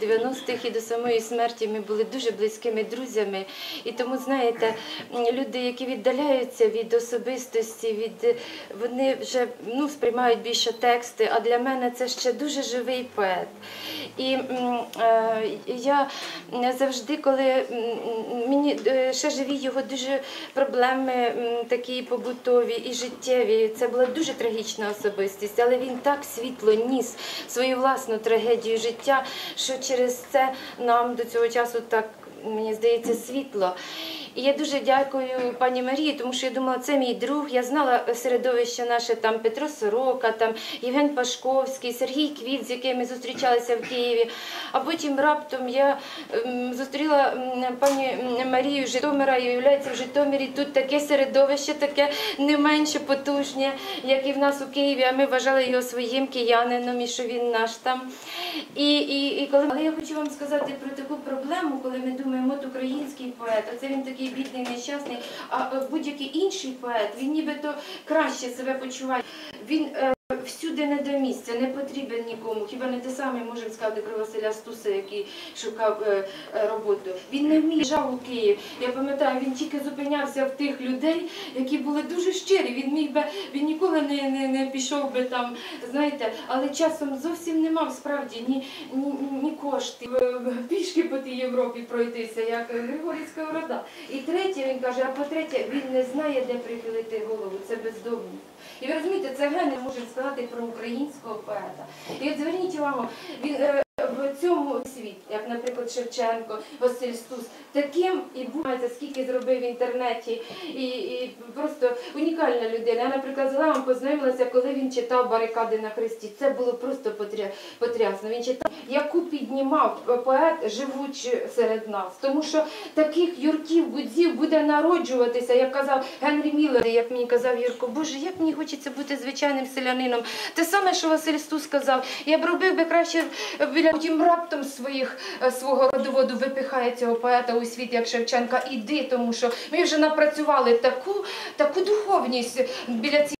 90-х і до самої смерті ми були дуже близькими друзями. І тому, знаєте, люди, які віддаляються від особистості, від вони вже ну, сприймають більше тексти. А для мене це ще дуже живий поет. І е, я завжди, коли мені е, ще живі його дуже проблеми такі побутові і життєві. Це була дуже трагічна особистість, але він так світло ніс свою власну трагедію життя, що через це нам до цього часу так. Мені здається, світло. І я дуже дякую пані Марії, тому що я думала, це мій друг. Я знала середовище наше там Петро Сорока, там Євген Пашковський, Сергій Квіт, з яким ми зустрічалися в Києві. А потім раптом я ем, зустріла пані Марію Житомира, і виявляється, в Житомирі тут таке середовище, таке не менше потужне, як і в нас у Києві. А ми вважали його своїм киянином і що він наш там. І, і, і коли але я хочу вам сказати про таку проблему, коли ми думаємо, от український поет, а це він такий бідний, нещасний, а е, будь-який інший поет, він нібито краще себе почуває. Він е, всюди не до місця, не потрібен нікому. Хіба не те саме можемо сказати про Василя Стуса, який шукав е, е, роботу. Він не вміє жав у Київ. Я пам'ятаю, він тільки зупинявся в тих людей, які були дуже щирі. Він міг би він ніколи не, не, не пішов би там, знаєте, але часом зовсім не мав справді ні, ні, ні коштів е, пішки по тій Європі пройтися, як Григорій Сковорода. І третє, він каже, а по-третє, він не знає, де прихилити голову. Це бездомність. І ви розумієте, це не можемо сказати про українського поета. І от зверніть увагу, він е, в цьому світ, як, наприклад, Шевченко, Василь Стус, таким і був, знаєте, скільки зробив в інтернеті, і, і просто унікальна людина. Я, наприклад, з Левом познайомилася, коли він читав барикади на хресті. Це було просто потрясно. Він читав, яку піднімав поет, живучи серед нас. Тому що таких юрків, будзів буде народжуватися, як казав Генрі Міллер, як мені казав Юрко, Боже, як мені хочеться бути звичайним селянином. Те саме, що Василь Стус сказав, я б робив би краще біля потім раптом своїх е, свого родоводу випихає цього поета у світ, як Шевченка. Іди, тому що ми вже напрацювали таку, таку духовність біля цієї.